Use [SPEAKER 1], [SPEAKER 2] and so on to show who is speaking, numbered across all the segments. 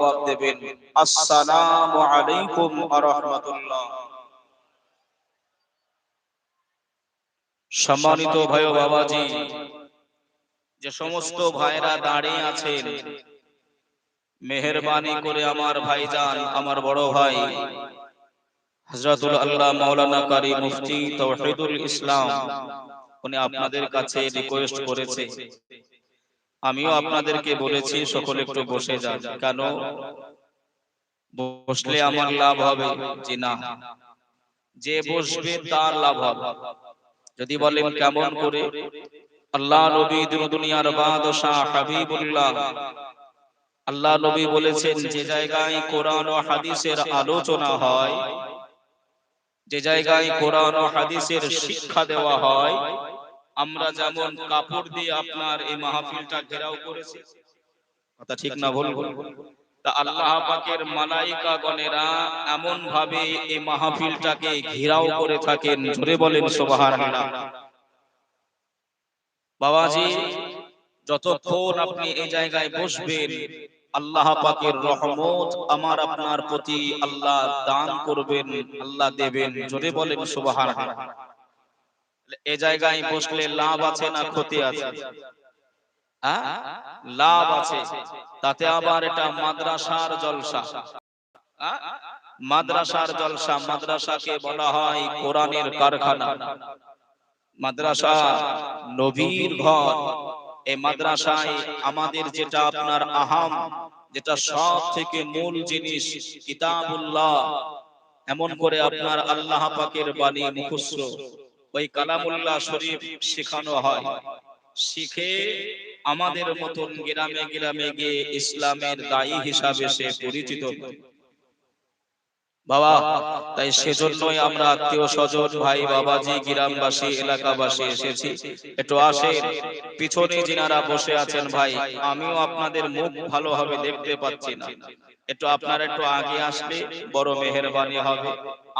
[SPEAKER 1] জবাব দেবেন। আসসালামু আলাইকুম রাহমাতুল্লাহ সম্মানিত ভাই বাবাজি, যে সমস্ত ভাইরা দাঁড়িয়ে আছেন, মেহেরবানি করে আমার ভাইজান, আমার বড় ভাই, হযরতুল আল্লাহ মাওলানা কারি মুফতি তাওহীদুল ইসলাম, উনি আপনাদের কাছে রিকোয়েস্ট করেছে। আমিও আপনাদেরকে বলেছি সকলে একটু বসে যান। কেন? বসলে আমার লাভ হবে। যে না। যে বসবে তার লাভ হবে। যদি বলেন কেমন করে? আল্লাহ নবী দুনিয়ার বাদশাহ হাবিবুল্লাহ। আল্লাহ নবী বলেছেন যে জায়গায় কোরআন ও হাদিসের আলোচনা হয়। যে জায়গায় কোরআন ও হাদিসের শিক্ষা দেওয়া হয়। আমরা যেমন কাপড় দিয়ে আপনার এই মাহফিলটা ঘেরাও করেছি। কথা ঠিক না ভুল তা আল্লাহ পাকের মালাইকা গণেরা এমন ভাবে এই মাহফিলটাকে ঘেরাও করে থাকেন। জোরে বলেন সুবহানাল্লাহ। বাবাজি যতক্ষণ আপনি এই জায়গায় বসবেন আল্লাহ পাকের রহমত আমার আপনার প্রতি আল্লাহ দান করবেন আল্লাহ দেবেন। জোরে বলেন সুবহানাল্লাহ। এ জায়গায় বসলে লাভ আছে না ক্ষতি আছে? লাভ আছে। তাতে আবার এটা মাদ্রাসার জলসা? মাদ্রাসার জলসা, মাদ্রাসাকে বলা হয় কোরআনের কারখানা। মাদ্রাসা নবীর ঘর। এই মাদ্রাসায় আমাদের যেটা আপনার আহাম, যেটা সব থেকে মূল জিনিস, কিতাবুল্লাহ। এমন করে আপনার আল্লাহ পাকের বাণী মুখস্থ। ওই কালামুল্লাহ শরীফ শেখানো হয়। শিখে আমাদের মতন গ্রামে গ্রামে গিয়ে ইসলামের দায়ী হিসাবে সে পরিচিত বাবা তাই সেজন্যই আমরা আত্মীয় স্বজন, ভাই, বাবাজি, গ্রামবাসী, এলাকাবাসী এসেছি। একটু আসেন, পিছনে যিনারা বসে আছেন ভাই, আমিও আপনাদের মুখ ভালোভাবে দেখতে পাচ্ছি না। একটু আপনারা একটু আগে আসলে বড় মেহরবানি হবে।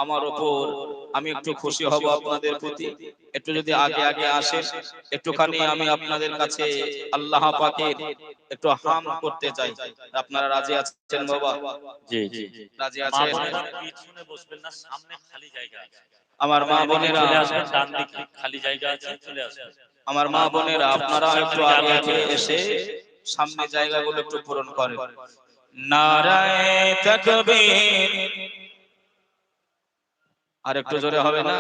[SPEAKER 1] আমার উপর আমি একটু খুশি হব আপনাদের প্রতি। একটু যদি আগে আগে আসেন, একটুখানি আমি আপনাদের কাছে আল্লাহ পাকের একটু হাম করতে চাই। আপনারা রাজি আছেন বাবা?
[SPEAKER 2] জি জি
[SPEAKER 1] রাজি আছেন?
[SPEAKER 2] পিছনে বসবেন না? সামনে খালি জায়গা আছে।
[SPEAKER 1] আমার মা বোনেরা
[SPEAKER 2] চলে আসবেন ডান দিকে খালি জায়গা আছে চলে আসবেন।
[SPEAKER 1] আমার মা বোনেরা আপনারা একটু আগে আগে এসে সামনে জায়গাগুলো একটু পূরণ করেন। নারায় তাকবীর। আর একটু জোরে হবে না?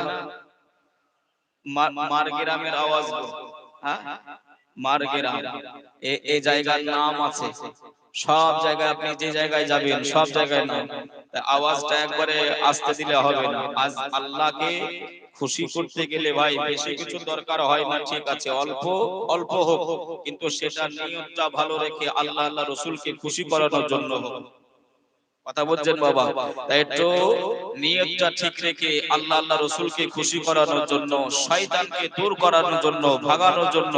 [SPEAKER 1] মার গ্রামের আওয়াজ হ্যাঁ? আওয়াজটা একবারে আসতে দিলে হবে না। আল্লাহকে খুশি করতে গেলে ভাই বেশি কিছু দরকার হয় না, ঠিক আছে, অল্প অল্প হোক। কিন্তু সেটা নিয়তটা ভালো রেখে আল্লাহ আল্লাহ রসুলকে খুশি করানোর জন্য হোক। কথা বলছেন বাবা। তাই একটু নিয়তটা ঠিক রেখে আল্লাহ আল্লাহ রসুলকে খুশি করানোর জন্য শয়তানকে দূর করানোর জন্য ভাগানোর জন্য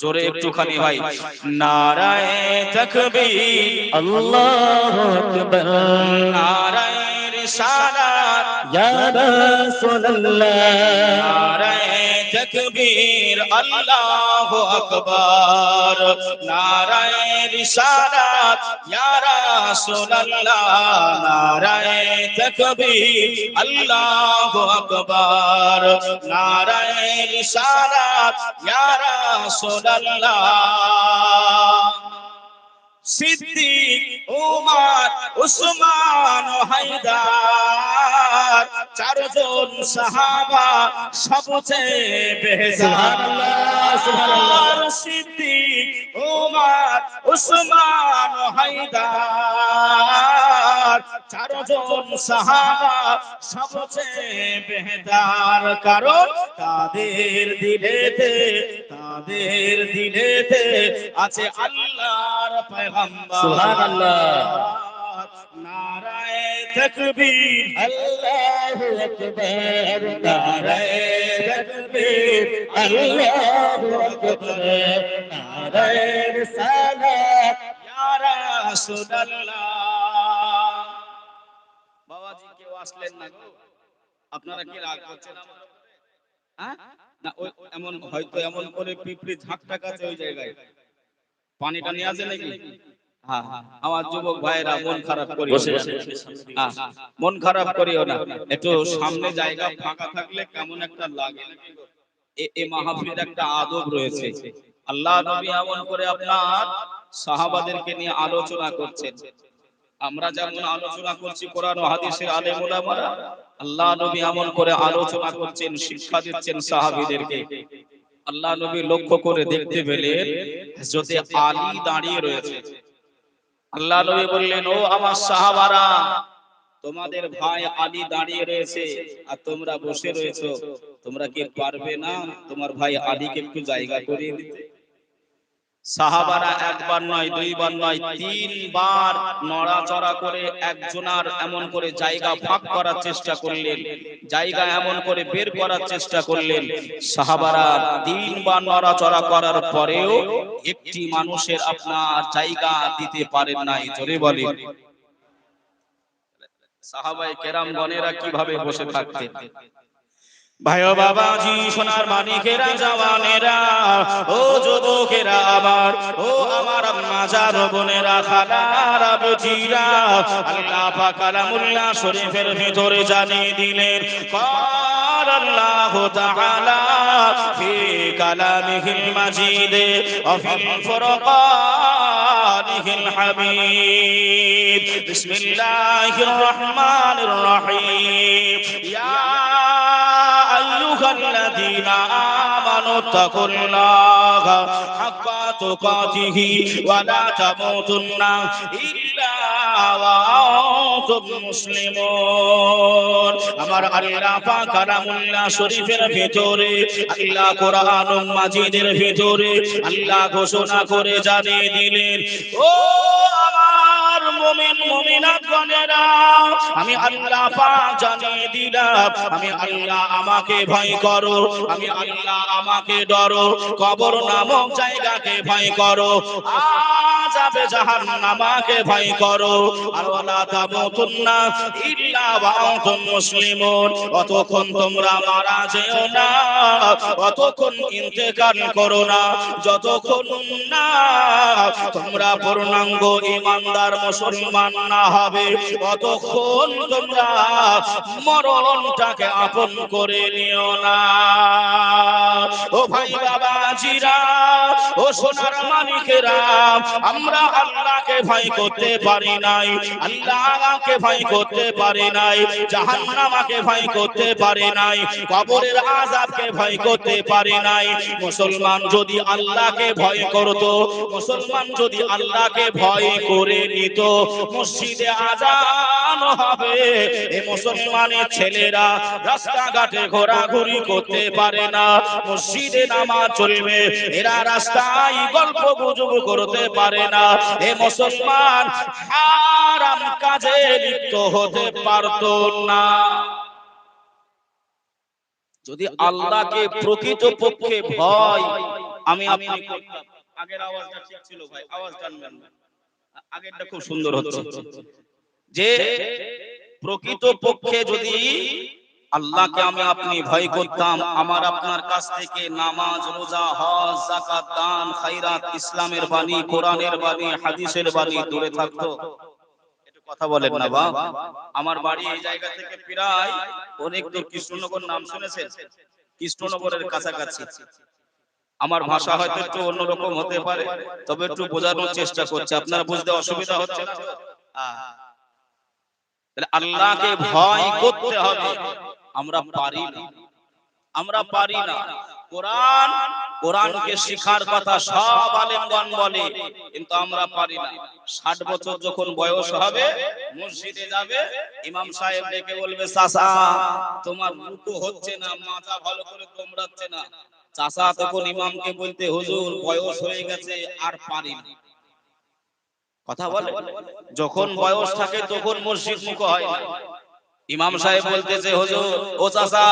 [SPEAKER 1] জোরে একটুখানি ভাই। নারায় তাকবীর।
[SPEAKER 3] আল্লাহু আকবার।
[SPEAKER 1] নারায় রিসালাত।
[SPEAKER 3] ইয়া রাসূলুল্লাহ।
[SPEAKER 1] নারায় তাকবীর আল্লাহু আকবার নারায়ে রিসালাত ইয়া রাসূলুল্লাহ নারায়ে তকবীর আল্লাহু আকবার নারায়ে রিসালাত ইয়া রাসূলুল্লাহ সিদ্দিক উমার উসমান ও হায়দার। চারজন সাহাবা সবচেয়ে বেহজার সিদ্দিক উমার উসমান ও হায়দার। চারজন সাহাবা সবচেয়ে বেহদার কারণ তাদের দিলেতে তাদের দিলেতে আছে আল্লাহর পয়গম্বর কেউ আসলেন না আপনারা কি রাগ করছেন এমন হয়তো এমন করে পিঁপড়ি ঝাঁকটা কাছে ওই জায়গায় পানিটা নিয়ে আসে নাকি? আমার যুবক ভাইরা মন খারাপ হ্যাঁ, মন খারাপ করিও না। একটু সামনে জায়গা ফাঁকা থাকলে কেমন একটা লাগে এ মাহফিলের একটা আদব রয়েছে। আল্লাহ নবী এমন করে আপনার সাহাবাদেরকে নিয়ে আলোচনা করছেন। আমরা যেমন আলোচনা করছি কোরআন ও হাদিসের আলেম ওলামারা আল্লাহ নবী এমন করে আলোচনা করছেন শিক্ষা দিচ্ছেন সাহাবীদেরকে। আল্লাহ নবী লক্ষ্য করে দেখতে পেলেন যদি আলী দাঁড়িয়ে রয়েছে। আল্লাহ নবী বললেন ও আমার সাহাবারা তোমাদের ভাই আলী দাঁড়িয়ে রয়েছে আর তোমরা বসে রয়েছো। তোমরা কি পারবে না? তোমার ভাই আলীকে একটু জায়গা করিয়ে দিতে। সাহাবারা একবার নয়, দুইবার নয়, তিনবার নড়াচড়া করে একজনার এমন করে জায়গা ফাঁক করার চেষ্টা করলেন, জায়গা এমন করে বের করার চেষ্টা করলেন। সাহাবারা তিনবার নড়াচড়া করার পরেও একটি মানুষের আপনার জায়গা দিতে পারেন নাই, জোরে বলেন। সাহাবাই কেরাম গনেরা কীভাবে বসে থাকতেন? ভাই ও বাবাজি, সোনার মানিকেরা জওয়ানেরা ও যুবকেরা আমার ও আমার মাজার বোনেরা খালার বুঝিরা আল্লাহ পাক কালামুল্লাহ শরীফের ভিতরে জানিয়ে দিলেন قال الله تعالى في كلامه المجيد وفي الفرقانه الحميد بسم الله الرحمن الرحيم يا أيها الذين آمنوا اتقوا الله حق تقاته ولا تموتن إلا মাজিদের ভিতরে, আল্লাহ ঘোষণা করে জানিয়ে দিলেন, ও আমার মুমিন মুমিনাত আমি আল্লাহ পাক জানিয়ে দিলাম, আমি আল্লাহ আমাকে ভয় করো, আমি আল্লাহ আমাকে ডরো, কবর নামক জায়গাকে ভয় করো। আর আযাবে জাহান্নামাকে ভয় করো। আর ওয়ালা ইল্লা ওয়া আনতুম মুসলিমুন। অতক্ষণ তোমরা মারা যেও না, অতক্ষণ করো না। যতক্ষণ না তোমরা পূর্ণাঙ্গ ইমানদার মুসলমান না হবে, অতক্ষণ তোমরা মরণটাকে আপন করে নিও না। ও ভাই বাবাজিরা, ও সোনার মালিকেরা আমরা আল্লাহকে ভয় করতে পারি নাই আল্লাহকে ভয় করতে পারি নাই জাহান্নামাকে ভয় করতে পারি নাই, কবরের আযাবকে ভয় করতে পারি নাই। মুসলমান যদি আল্লাহকে ভয় করত, মুসলমান যদি আল্লাহকে ভয় করে নিত, মসজিদে আজান হবে। এই মুসলমানের ছেলেরা রাস্তাঘাটে ঘোরাঘুরি করতে পারে না, মসজিদে নামাজ চলবে, এরা রাস্তায় গল্প গুজব করতে পারে না। এ মুসলমান হারাম কাজে লিপ্ত হতে পারত না। যদি আল্লাহকে প্রকৃত পক্ষে ভয় আমি আপনি আগের আওয়াজটা ঠিক ছিল ভাই আওয়াজ টানবেন আগেরটা খুব সুন্দর হচ্ছে যে প্রকৃত পক্ষে যদি আল্লাহকে আমি আপনি ভয় করতাম। আমার আপনার কাছ থেকে নামাজ, রোজা, হজ, যাকাত, দান, খায়রাত, ইসলামের বাণী, কোরআনের বাণী, হাদিসের বাণী দূরে থাকতো। কথা বলেন না বাপ। আমার বাড়ি এই জায়গা থেকে প্রায় অনেক দূর, কৃষ্ণনগর নাম শুনেছেন? কৃষ্ণনগরের কাছাকাছি। আমার ভাষা হয়তো একটু অন্যরকম হতে পারে, তবে একটু বোঝানোর চেষ্টা করছে। আপনার বুঝতে অসুবিধা হচ্ছে আল্লাহকে ভয় করতে হবে। আমরা পারি না। আমরা পারি না। কোরআন কোরআনকে শিখার কথা সব আলেমগণ বলে কিন্তু আমরা পারি না। ষাট বছর যখন বয়স হবে মসজিদে যাবে ইমাম সাহেব ডেকে বলবে চাচা তোমার রুকু হচ্ছে না মাথা ভালো করে তোমরাচ্ছে না। চাচা তখন ইমামকে বলতে হুজুর বয়স হয়ে গেছে আর পারি না। কথা বলে? যখন বয়স থাকে তখন মসজিদ মুখ হয়। না ইমাম সাহেব বলতেছে হজুর ও চাচা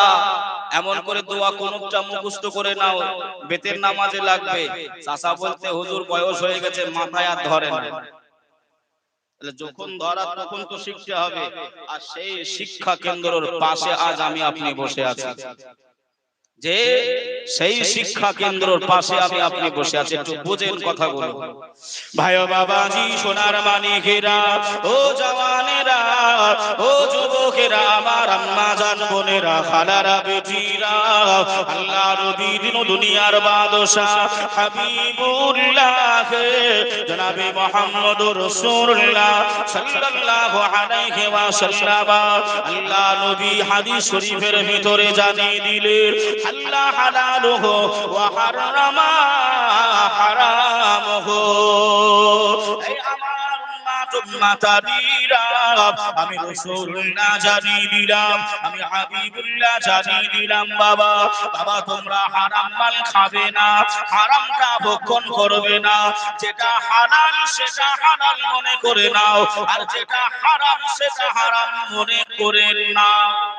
[SPEAKER 1] এমন করে দোয়া কোনটা মুখস্থ করে নাও বেতের নামাজে লাগবে। চাচা বলতে হুজুর বয়স হয়ে গেছে মাথায় আর ধরে না। যখন ধরা তখন তো শিখতে হবে আর সেই শিক্ষা কেন্দ্রের পাশে আজ আমি আপনি বসে আছি। যে সেই শিক্ষা কেন্দ্রর পাশে আমি আপনি বসে আছি, একটু বোঝেন কথাগুলো। ভাই ও বাবাজি, সোনার মানিকেরা ও জওয়ানেরা, ও যুবকেরা, আমার আম্মা জান বোনেরা, খালারা, বেটিরা আল্লাহ নবী দিন দুনিয়ার বাদশা হাবিবুল্লাহ, জনাবে মুহাম্মদ রাসূলুল্লাহ সাল্লাল্লাহু আলাইহি আল্লাহ নবী হাদিস শরীফের ভিতরে জানিয়ে দিলেন, আল্লাহ হালালুহু ওয়া হারামা হারামুহু এই আমার আমি রসুল্লাহ জানিয়ে দিলাম, আমি হাবিবুল্লাহ জানিয়ে দিলাম, বাবা বাবা, তোমরা হারাম মাল খাবে না, হারামটা ভক্ষণ করবে না, যেটা হালাল সেটা হালাল মনে করে নাও, আর যেটা হারাম সেটা হারাম মনে করে নাও।